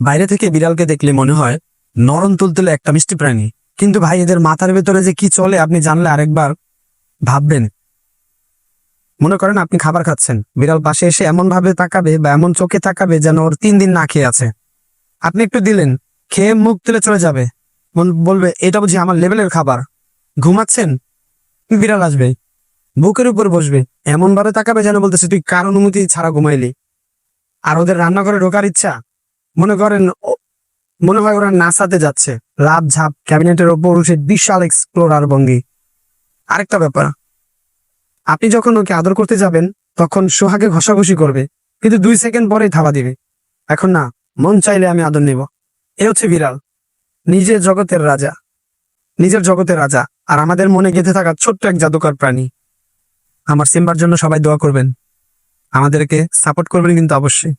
বাইরে থেকে বিড়ালকে দেখলে মনে হয় নরম তুলতুলে একটা মিষ্টি প্রাণী। কিন্তু ভাই, এদের মাথার ভেতরে যে কি চলে আপনি জানলে আরেকবার ভাববেন। মনে করেন আপনি খাবার খাচ্ছেন, বিড়াল পাশে এসে এমন ভাবে তাকাবে বা এমন চোখে তাকাবে যেন ওর তিন দিন না খেয়ে আছে। আপনি একটু দিলেন, খেয়ে মুখ তুলে চলে যাবে। বল- বলবে, এটা বুঝি আমার লেভেলের খাবার। ঘুমাচ্ছেন, বিড়াল আসবে, বুকের উপর বসবে এমন ভাবে তাকাবে যেন বলতেছে, তুই কার অনুমতি ছাড়া ঘুমাইলি? আর ওদের রান্নাঘরে ঢোকার ইচ্ছা মনে করেন মনে হয় ওরা নাসাতে যাচ্ছে। লাভ ঝাপ, ক্যাবিনেটের ওপর উঠে বিশাল এক্সপ্লোরার ভঙ্গি আরেকটা ব্যাপার, আপনি যখন ওকে আদর করতে যাবেন, তখন সোহাগে ঘষাঘষি করবে, কিন্তু দুই সেকেন্ড পরেই থাবা দিবে। এখন না, মন চাইলে আমি আদর নেব। এ হচ্ছে বিড়াল, নিজের জগতের রাজা। নিজের জগতের রাজা, আর আমাদের মনে গেঁথে থাকা ছোট্ট এক জাদুকর প্রাণী। আমার সিম্বার জন্য সবাই দোয়া করবেন। আমাদেরকে সাপোর্ট করবেন কিন্তু অবশ্যই।